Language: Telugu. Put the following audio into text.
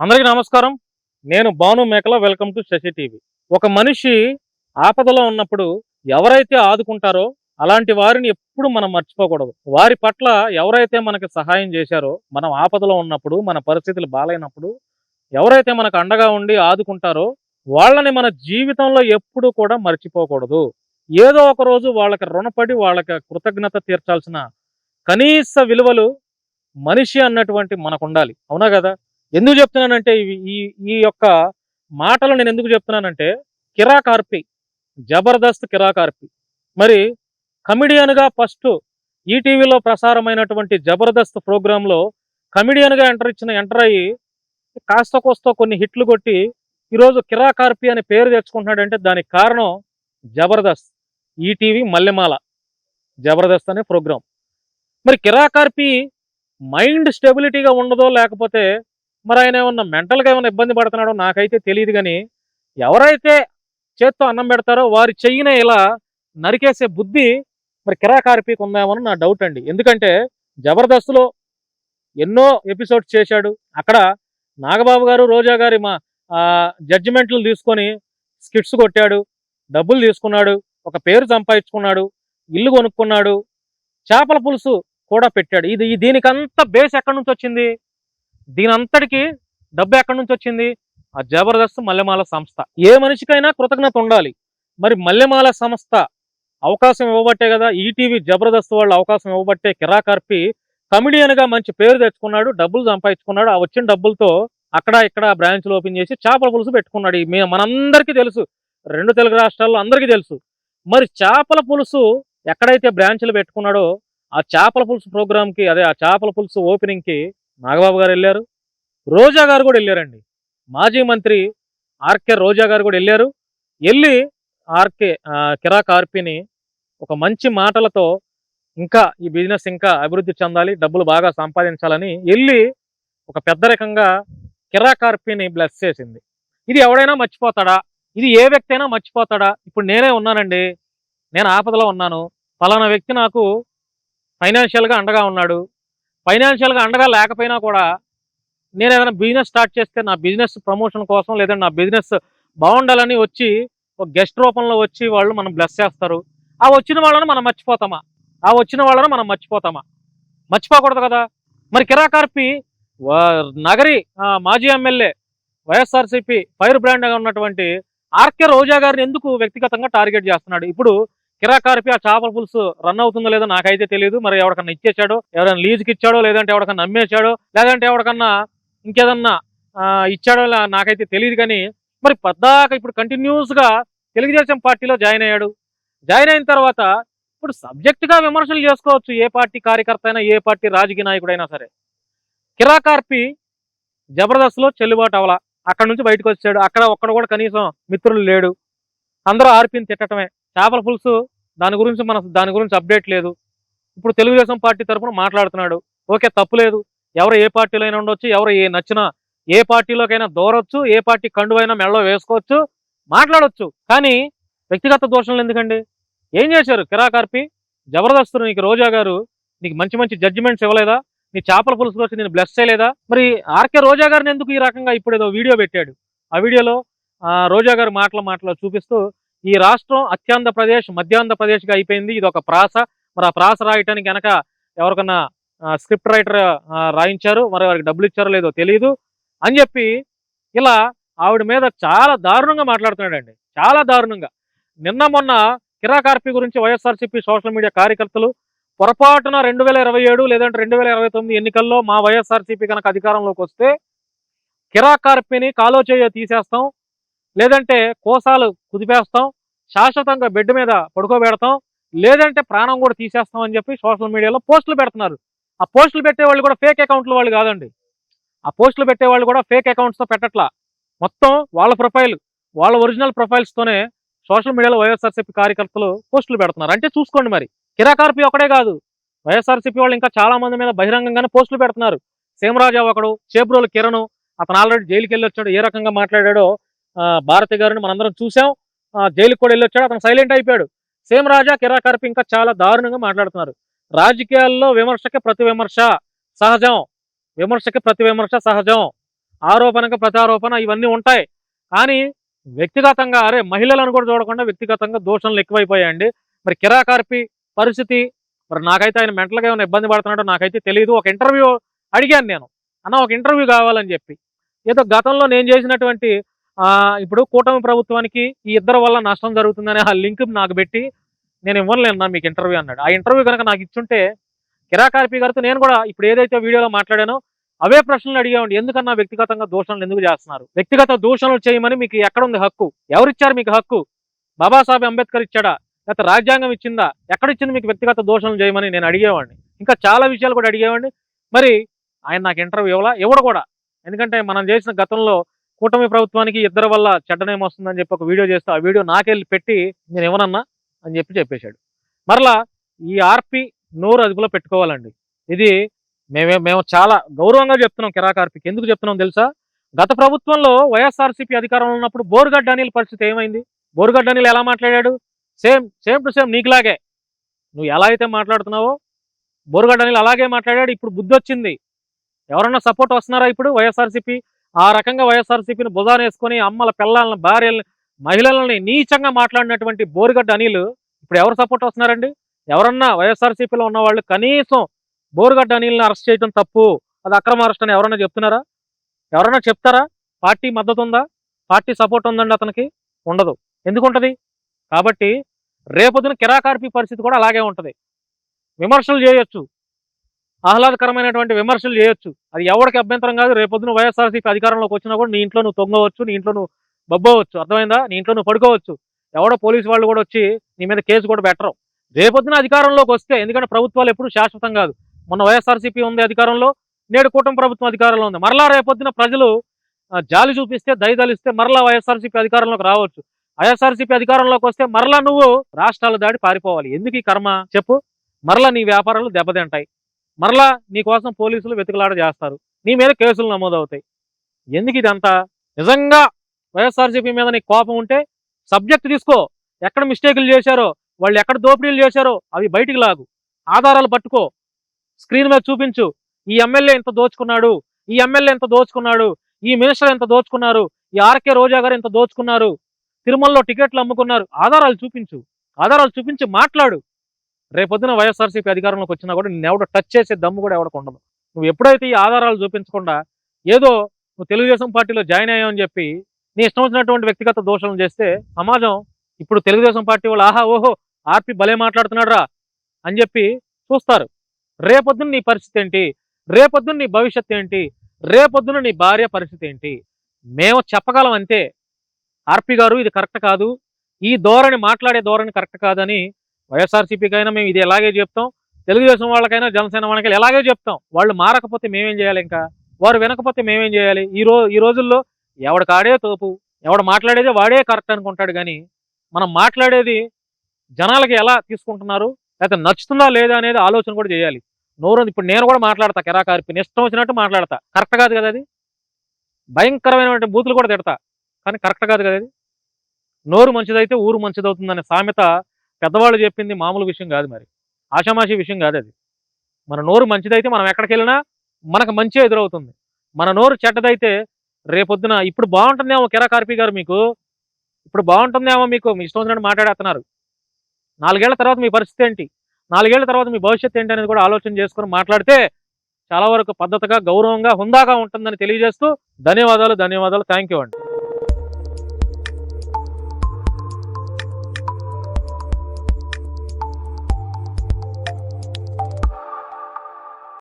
అందరికీ నమస్కారం. నేను భాను మేకల వెల్కమ్ టు శశి టీవీ. ఒక మనిషి ఆపదలో ఉన్నప్పుడు ఎవరైతే ఆదుకుంటారో అలాంటి వారిని ఎప్పుడు మనం మర్చిపోకూడదు. వారి పట్ల ఎవరైతే మనకి సహాయం చేశారో మనం ఆపదలో ఉన్నప్పుడు మన పరిస్థితులు బాగాలేనప్పుడు ఎవరైతే మనకు అండగా ఉండి ఆదుకుంటారో వాళ్ళని మన జీవితంలో ఎప్పుడు కూడా మర్చిపోకూడదు. ఏదో ఒక రోజు వాళ్ళకి రుణపడి వాళ్ళకి కృతజ్ఞత తీర్చాల్సిన కనీస విలువలు మనిషి అన్నటువంటి మనకు ఉండాలి అవునా కదా? ఎందుకు చెప్తున్నానంటే ఈ ఈ యొక్క మాటలు నేను ఎందుకు చెప్తున్నానంటే కిరాకార్పి జబర్దస్త్ కిరాకార్పి మరి కమిడియన్గా ఫస్ట్ ఈటీవీలో ప్రసారమైనటువంటి జబర్దస్త్ ప్రోగ్రాంలో కమిడియన్గా ఎంటర్ ఇచ్చిన ఎంటర్ అయ్యి కాస్త కోస్త కొన్ని హిట్లు కొట్టి ఈరోజు కిరాకార్పి అనే పేరు తెచ్చుకుంటున్నాడంటే దానికి కారణం జబర్దస్త్ ఈటీవీ మల్లెమాల జబర్దస్త్ అనే ప్రోగ్రాం. మరి కిరాకార్పి మైండ్ స్టెబిలిటీగా ఉండదో లేకపోతే మరి ఆయన ఏమన్నా మెంటల్గా ఏమైనా ఇబ్బంది పడుతున్నాడో నాకైతే తెలియదు కానీ ఎవరైతే చేత్తో అన్నం పెడతారో వారి చెయ్యినే ఇలా నరికేసే బుద్ధి మరి కిరాకార్పీకి ఉందామని నా డౌట్ అండి. ఎందుకంటే జబర్దస్త్లో ఎన్నో ఎపిసోడ్స్ చేశాడు. అక్కడ నాగబాబు గారు రోజా గారి మా జడ్జిమెంట్లు తీసుకొని స్కిట్స్ కొట్టాడు. డబ్బులు తీసుకున్నాడు. ఒక పేరు సంపాదించుకున్నాడు. ఇల్లు కొనుక్కున్నాడు. చేపల పులుసు కూడా పెట్టాడు. ఇది దీనికంత దీనికంతా బేస్ ఎక్కడి నుంచి వచ్చింది? దీని అంతటికి డబ్బు ఎక్కడి నుంచి వచ్చింది? ఆ జబర్దస్త్ మల్లెమాల సంస్థ. ఏ మనిషికైనా కృతజ్ఞత ఉండాలి. మరి మల్లెమాల సంస్థ అవకాశం ఇవ్వబట్టే కదా ఈటీవీ జబర్దస్త్ వాళ్ళు అవకాశం ఇవ్వబట్టే కిరాకార్పి కమిడియన్గా మంచి పేరు తెచ్చుకున్నాడు డబ్బులు సంపాదించుకున్నాడు. ఆ వచ్చిన డబ్బులతో అక్కడ ఇక్కడ బ్రాంచ్లు ఓపెన్ చేసి చేపల పులుసు పెట్టుకున్నాడు. ఈ మనందరికీ తెలుసు. రెండు తెలుగు రాష్ట్రాల్లో అందరికీ తెలుసు. మరి చేపల పులుసు ఎక్కడైతే బ్రాంచ్లు పెట్టుకున్నాడో ఆ చేపల పులుసు ప్రోగ్రామ్కి అదే ఆ చేపల పులుసు ఓపెనింగ్కి నాగబాబు గారు వెళ్ళారు. రోజా గారు కూడా వెళ్ళారండి. మాజీ మంత్రి ఆర్కే రోజా గారు కూడా వెళ్ళారు. వెళ్ళి ఆర్కే కిరాక్ ఆర్పిని ఒక మంచి మాటలతో ఇంకా ఈ బిజినెస్ ఇంకా అభివృద్ధి చెందాలి డబ్బులు బాగా సంపాదించాలని వెళ్ళి ఒక పెద్ద రకంగా కిరాక్ ఆర్పిని బ్లెస్ చేసింది. ఇది ఎవడైనా మర్చిపోతాడా? ఇది ఏ వ్యక్తి అయినా మర్చిపోతాడా? ఇప్పుడు నేనే ఉన్నానండి. నేను ఆపదలో ఉన్నాను. ఫలానా వ్యక్తి నాకు ఫైనాన్షియల్గా అండగా ఉన్నాడు. ఫైనాన్షియల్గా అండగా లేకపోయినా కూడా నేను ఏదైనా బిజినెస్ స్టార్ట్ చేస్తే నా బిజినెస్ ప్రమోషన్ కోసం లేదంటే నా బిజినెస్ బాగుండాలని వచ్చి ఒక గెస్ట్ రూపంలో వచ్చి వాళ్ళు మనం బ్లెస్ చేస్తారు. ఆ వచ్చిన వాళ్ళని మనం మర్చిపోతామా? ఆ వచ్చిన వాళ్ళని మనం మర్చిపోతామా? మర్చిపోకూడదు కదా? మరి కిరాకార్పి నగరి మాజీ ఎమ్మెల్యే వైఎస్ఆర్సీపీ ఫైర్ బ్రాండ్గా ఉన్నటువంటి ఆర్కే రోజా గారిని ఎందుకు వ్యక్తిగతంగా టార్గెట్ చేస్తున్నాడు? ఇప్పుడు కిరాకార్పి ఆ చేపల పులుసు రన్ అవుతుందో లేదో నాకైతే తెలియదు మరి ఎవరికన్నా ఇచ్చేసాడో ఎవరైనా లీజుకి ఇచ్చాడో లేదంటే ఎవరికన్నా అమ్మేశాడో లేదంటే ఎవరికన్నా ఇంకేదన్నా ఇచ్చాడో నాకైతే తెలియదు కానీ మరి పద్దాక ఇప్పుడు కంటిన్యూస్గా తెలుగుదేశం పార్టీలో జాయిన్ అయ్యాడు. జాయిన్ అయిన తర్వాత ఇప్పుడు సబ్జెక్ట్గా విమర్శలు చేసుకోవచ్చు. ఏ పార్టీ కార్యకర్త అయినా ఏ పార్టీ రాజకీయ నాయకుడైనా సరే. కిరాకార్పి జబర్దస్త్లో చెల్లుబాటు అవలా అక్కడ నుంచి బయటకు వచ్చాడు. అక్కడ ఒక్కడ కూడా కనీసం మిత్రులు లేడు. అందరూ ఆర్పిని తిట్టడమే చేపల పులుసు దాని గురించి మన దాని గురించి అప్డేట్ లేదు. ఇప్పుడు తెలుగుదేశం పార్టీ తరఫున మాట్లాడుతున్నాడు. ఓకే తప్పు లేదు. ఎవరు ఏ పార్టీలో అయినా ఉండొచ్చు ఎవరు ఏ నచ్చినా ఏ పార్టీలోకైనా దూరొచ్చు ఏ పార్టీ కండువైనా మెడలో వేసుకోవచ్చు మాట్లాడొచ్చు. కానీ వ్యక్తిగత దోషణలు ఎందుకండి? ఏం చేశారు? కిరాకార్పి జబర్దస్త్ నీకు రోజా గారు నీకు మంచి మంచి జడ్జిమెంట్స్ ఇవ్వలేదా? నీ చేపల పులుసు వచ్చి నేను బ్లెస్ చేయలేదా? మరి ఆర్కే రోజా గారిని ఎందుకు ఈ రకంగా ఇప్పుడు ఏదో వీడియో పెట్టాడు? ఆ వీడియోలో రోజా గారి మాటల మాటలు చూపిస్తూ ఈ రాష్ట్రం అత్యాంధ్రప్రదేశ్ మధ్యాంధ్రప్రదేశ్గా అయిపోయింది. ఇది ఒక ప్రాస. మరి ఆ ప్రాస రాయటానికి వెనక ఎవరికన్నా స్క్రిప్ట్ రైటర్ రాయించారు మరి వారికి డబ్బులు ఇచ్చారో లేదో తెలియదు అని చెప్పి ఇలా ఆవిడ మీద చాలా దారుణంగా మాట్లాడుతున్నాడండి. చాలా దారుణంగా. నిన్న మొన్న కిరాకార్పి గురించి వైఎస్ఆర్సీపీ సోషల్ మీడియా కార్యకర్తలు పొరపాటున రెండు వేల ఇరవై ఏడు లేదంటే రెండు వేల ఇరవై తొమ్మిది ఎన్నికల్లో మా వైఎస్ఆర్సీపీ కనుక అధికారంలోకి వస్తే కిరాకార్పిని కాలో చేయ తీసేస్తాం లేదంటే కోసాలు కుదిపేస్తాం శాశ్వతంగా బెడ్ మీద పడుకోబెడతాం లేదంటే ప్రాణం కూడా తీసేస్తాం అని చెప్పి సోషల్ మీడియాలో పోస్టులు పెడుతున్నారు. ఆ పోస్టులు పెట్టే వాళ్ళు కూడా ఫేక్ అకౌంట్ల వాళ్ళు కాదండి. ఆ పోస్టులు పెట్టే వాళ్ళు కూడా ఫేక్ అకౌంట్స్తో పెట్టట్లా. మొత్తం వాళ్ళ ప్రొఫైల్ వాళ్ళ ఒరిజినల్ ప్రొఫైల్స్తోనే సోషల్ మీడియాలో వైఎస్ఆర్సీపీ కార్యకర్తలు పోస్టులు పెడుతున్నారు. అంటే చూసుకోండి మరి కిరాకార్పి ఒకడే కాదు. వైఎస్ఆర్సీపీ వాళ్ళు ఇంకా చాలా మంది మీద బహిరంగంగానే పోస్టులు పెడుతున్నారు. సేమరాజా ఒకడు చేబ్రోలు కిరణ్ అతను ఆల్రెడీ జైలుకి వెళ్ళి వచ్చాడు ఏ రకంగా మాట్లాడాడో భారతి గారిని మనందరం చూసాం ఆ, జైలుకి కూడా వెళ్ళి వచ్చాడు అతను సైలెంట్ అయిపోయాడు. సేమ్ రాజా కిరాకార్పి ఇంకా చాలా దారుణంగా మాట్లాడుతున్నారు. రాజకీయాల్లో విమర్శకి ప్రతి విమర్శ సహజం. విమర్శకి ప్రతి విమర్శ సహజం. ఆరోపణకి ప్రత్యారోపణ ఇవన్నీ ఉంటాయి. కానీ వ్యక్తిగతంగా అరే మహిళలను కూడా చూడకుండా వ్యక్తిగతంగా దోషణలు ఎక్కువైపోయాయండి. మరి కిరాకార్పి పరిస్థితి మరి నాకైతే ఆయన మెంటల్గా ఏమైనా ఇబ్బంది పడుతున్నాడో నాకైతే తెలియదు ఒక ఇంటర్వ్యూ అడిగాను నేను. అన్న ఒక ఇంటర్వ్యూ కావాలని చెప్పి. ఏదో గతంలో నేను చేసినటువంటి ఇప్పుడు కూటమి ప్రభుత్వానికి ఈ ఇద్దరు వల్ల నష్టం జరుగుతుందనే ఆ లింక్ నాకు పెట్టి నేను ఇవ్వలేను మీకు ఇంటర్వ్యూ అన్నాడు. ఆ ఇంటర్వ్యూ కనుక నాకు ఇచ్చుంటే కిరాకార్పి గారితో నేను కూడా ఇప్పుడు ఏదైతే వీడియోలో మాట్లాడానో అవే ప్రశ్నలు అడిగామండి ఎందుకన్నా వ్యక్తిగతంగా దూషణలు ఎందుకు చేస్తున్నారు? వ్యక్తిగత దూషణలు చేయమని మీకు ఎక్కడ ఉంది హక్కు? ఎవరిచ్చారు మీకు హక్కు? బాబాసాహెబ్ అంబేద్కర్ ఇచ్చాడా? లేకపోతే రాజ్యాంగం ఇచ్చిందా? ఎక్కడిచ్చింది మీకు వ్యక్తిగత దోషణలు చేయమని నేను అడిగేవాడిని? ఇంకా చాలా విషయాలు కూడా అడిగేవాడిని. మరి ఆయన నాకు ఇంటర్వ్యూ ఇవ్వాలా? ఇవ్వడు కూడా. ఎందుకంటే మనం చేసిన గతంలో కూటమి ప్రభుత్వానికి ఇద్దరు వల్ల చెడ్డనేం వస్తుందని చెప్పి ఒక వీడియో చేస్తే ఆ వీడియో నాకెళ్ళి పెట్టి నేను ఇవ్వనన్నా అని చెప్పి చెప్పేశాడు. మరలా ఈ ఆర్పి నోరు అదుపులో పెట్టుకోవాలండి. ఇది మేమే మేము చాలా గౌరవంగా చెప్తున్నాం కిరాకార్పికి ఎందుకు చెప్తున్నాం తెలుసా? గత ప్రభుత్వంలో వైఎస్ఆర్సీపీ అధికారంలో ఉన్నప్పుడు బోరుగడ్డ అనిల్ పరిస్థితి ఏమైంది? బోరుగడ్డ అనిల్ ఎలా మాట్లాడాడు? సేమ్ సేమ్ టు సేమ్ నీకులాగే. నువ్వు ఎలా అయితే మాట్లాడుతున్నావో బోరుగడ్డ అనిల్ అలాగే మాట్లాడాడు. ఇప్పుడు బుద్ధి వచ్చింది ఎవరన్నా సపోర్ట్ వస్తున్నారా ఇప్పుడు వైఎస్ఆర్సీపీ? ఆ రకంగా వైఎస్ఆర్సీపీని భుజాన వేసుకొని అమ్మల పిల్లలను భార్యల్ని మహిళలని నీచంగా మాట్లాడినటువంటి బోరుగడ్డ అనిల్ ఇప్పుడు ఎవరు సపోర్ట్ వస్తున్నారండి? ఎవరన్నా వైఎస్ఆర్సీపీలో ఉన్నవాళ్ళు కనీసం బోరుగడ్డ అనిల్ని అరెస్ట్ చేయడం తప్పు అది అక్రమ అరెస్ట్ అని ఎవరన్నా చెప్తున్నారా? ఎవరన్నా చెప్తారా? పార్టీ మద్దతు ఉందా? పార్టీ సపోర్ట్ ఉందండి అతనికి? ఉండదు. ఎందుకుంటుంది? కాబట్టి రేపొద్దున కిరాకార్పి పరిస్థితి కూడా అలాగే ఉంటుంది. విమర్శలు చేయొచ్చు. ఆహ్లాదకరమైనటువంటి విమర్శలు చేయొచ్చు. అది ఎవరికి అభ్యంతరం కాదు. రేపొద్దున వైఎస్ఆర్సీపీ అధికారంలోకి వచ్చినా కూడా నీ ఇంట్లో నువ్వు తొంగవచ్చు నీ ఇంట్లో నువ్వు బొబ్బవచ్చు. అర్థమైందా? నీ ఇంట్లో నువ్వు పడుకోవచ్చు. ఎవడో పోలీసు వాళ్ళు కూడా వచ్చి నీ మీద కేసు కూడా పెట్టరు. రేపొద్దున అధికారంలోకి వస్తే ఎందుకంటే ప్రభుత్వాలు ఎప్పుడు శాశ్వతం కాదు. మొన్న వైఎస్ఆర్సీపీ ఉంది అధికారంలో నేడు కూటమి ప్రభుత్వం అధికారంలో ఉంది. మరలా రేపొద్దున ప్రజలు జాలి చూపిస్తే దయదలిస్తే మరలా వైఎస్ఆర్సీపీ అధికారంలోకి రావచ్చు. వైఎస్ఆర్సీపీ అధికారంలోకి వస్తే మరలా నువ్వు రాష్ట్రాలు దాడి పారిపోవాలి. ఎందుకు ఈ కర్మ? చెప్పు. మరలా నీ వ్యాపారాలు దెబ్బతింటాయి. మరలా నీకోసం పోలీసులు వెతుకులాట చేస్తారు. నీ మీద కేసులు నమోదవుతాయి. ఎందుకు ఇదంతా? నిజంగా వైఎస్ఆర్సీపీ మీద నీకు కోపం ఉంటే సబ్జెక్ట్ తీసుకో. ఎక్కడ మిస్టేకులు చేశారో వాళ్ళు ఎక్కడ దోపిడీలు చేశారో అవి బయటికి లాగు. ఆధారాలు పట్టుకో. స్క్రీన్ మీద చూపించు. ఈ ఎమ్మెల్యే ఎంత దోచుకున్నాడు. ఈ ఎమ్మెల్యే ఎంత దోచుకున్నాడు. ఈ మినిస్టర్ ఎంత దోచుకున్నారు. ఈ ఆర్కే రోజా గారు ఎంత దోచుకున్నారు. తిరుమలలో టికెట్లు అమ్ముకున్నారు. ఆధారాలు చూపించు. ఆధారాలు చూపించి మాట్లాడు. రేపొద్దున వైఎస్ఆర్సీపీ అధికారంలోకి వచ్చినా కూడా నేను ఎవడ టచ్ చేసే దమ్ము కూడా ఎవడకు ఉండదు. నువ్వు ఎప్పుడైతే ఈ ఆధారాలు చూపించకుండా ఏదో నువ్వు తెలుగుదేశం పార్టీలో జాయిన్ అయ్యావని చెప్పి నీ ఇష్టం వచ్చినటువంటి వ్యక్తిగత దోషం చేస్తే సమాజం ఇప్పుడు తెలుగుదేశం పార్టీ వాళ్ళు ఆహా ఓహో ఆర్పి భలే మాట్లాడుతున్నాడు రా అని చెప్పి చూస్తారు. రేపొద్దున నీ పరిస్థితి ఏంటి? రేపొద్దున నీ భవిష్యత్తు ఏంటి? రేపొద్దున నీ భార్య పరిస్థితి ఏంటి? మేము చెప్పగలం అంతే. ఆర్పి గారు ఇది కరెక్ట్ కాదు. ఈ ధోరణి మాట్లాడే ధోరణి కరెక్ట్ కాదని వైఎస్ఆర్సీపీకైనా మేము ఇది ఎలాగే చెప్తాం? తెలుగుదేశం వాళ్ళకైనా జనసేన వాళ్ళకైనా ఎలాగే చెప్తాం? వాళ్ళు మారకపోతే మేమేం చేయాలి ఇంకా? వారు వినకపోతే మేమేం చేయాలి? ఈ రో ఈ రోజుల్లో ఎవడి కాడే తోపు ఎవడు మాట్లాడేది వాడే కరెక్ట్ అనుకుంటాడు కానీ మనం మాట్లాడేది జనాలకి ఎలా తీసుకుంటున్నారు? లేకపోతే నచ్చుతుందా లేదా అనేది ఆలోచన కూడా చేయాలి. నోరు ఇప్పుడు నేను కూడా మాట్లాడతా కెరాకార్పి ఇష్టం వచ్చినట్టు మాట్లాడతా. కరెక్ట్ కాదు కదా అది? భయంకరమైనటువంటి బూతులు కూడా తిడతా. కానీ కరెక్ట్ కాదు కదా అది? నోరు మంచిదైతే ఊరు మంచిదవుతుందనే సామెత పెద్దవాళ్ళు చెప్పింది మామూలు విషయం కాదు మరి. ఆషామాషి విషయం కాదు అది. మన నోరు మంచిదైతే మనం ఎక్కడికి వెళ్ళినా మనకు మంచి ఎదురవుతుంది. మన నోరు చెడ్డదైతే రేపొద్దున ఇప్పుడు బాగుంటుందేమో కిరాకార్పి గారు మీకు. ఇప్పుడు బాగుంటుందేమో మీకు మీ ఇష్టం వచ్చినట్టు మాట్లాడేస్తున్నారు. నాలుగేళ్ళ తర్వాత మీ పరిస్థితి ఏంటి? నాలుగేళ్ళ తర్వాత మీ భవిష్యత్తు ఏంటి అనేది కూడా ఆలోచన చేసుకుని మాట్లాడితే చాలా వరకు పద్ధతిగా గౌరవంగా హుందాగా ఉంటుందని తెలియజేస్తూ ధన్యవాదాలు ధన్యవాదాలు. థ్యాంక్ యూ అండి.